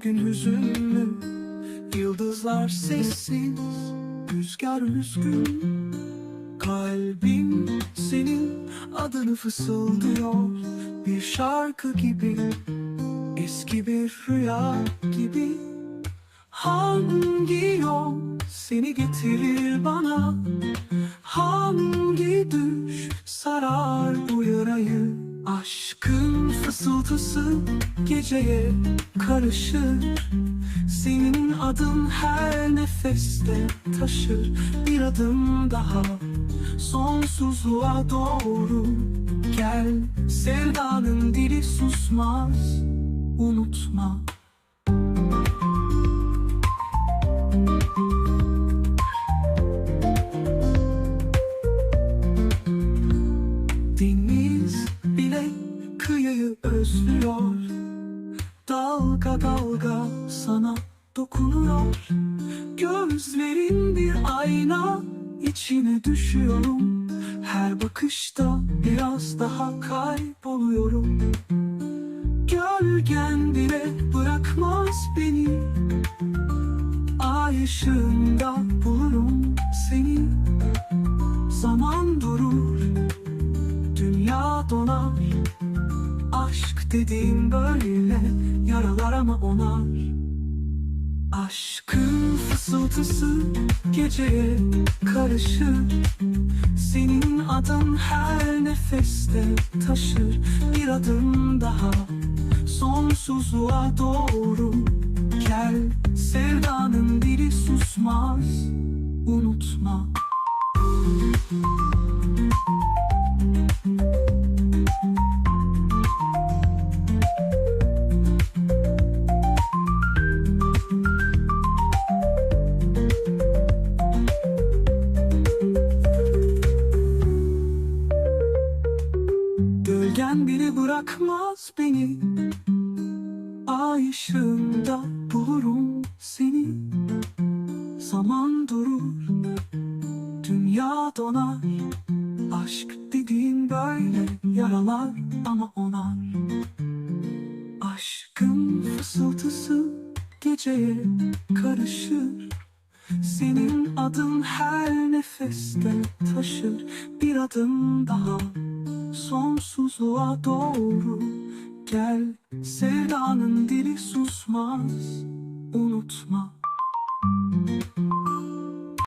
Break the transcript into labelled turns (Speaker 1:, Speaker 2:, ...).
Speaker 1: gün hüzünlü Yıldızlar sessiz Rüzgar üzgün. Kalbim senin adını fısıldıyor Bir şarkı gibi Eski bir rüya gibi. Hangi yol seni getirir bana? Hangi düş sarar fısıltısı geceye karışır. Senin adın her nefeste taşır. Bir adım daha sonsuzluğa doğru Gel. Sevdanın dili susmaz. Unutma özlüyor. Dalga dalga sana dokunuyor. Gözlerin bir ayna içine düşüyorum. Her bakışta biraz daha kayboluyorum. Gölgen bile bırakmaz beni. Ay ışığında bulurum seni. Zaman durur Dünya donar Aşk dediğim böyle Yaralar ama onar. Aşkın fısıltısı Geceye karışır. Senin adın her nefeste taşır. Bir adım daha Sonsuzluğa doğru Gel. Sevdanın dili susmaz. Unutma Gölgen bile bırakmaz beni. Ay ışığında bulurum seni. Zaman durur Dünya donar. Aşk dediğin böyle Yaralar ama onar. Aşkın fısıltısı Geceye karışır. Senin adın her nefeste taşır. Bir adım daha sonsuzluğa doğru Gel sevdanın dili susmaz. Unutma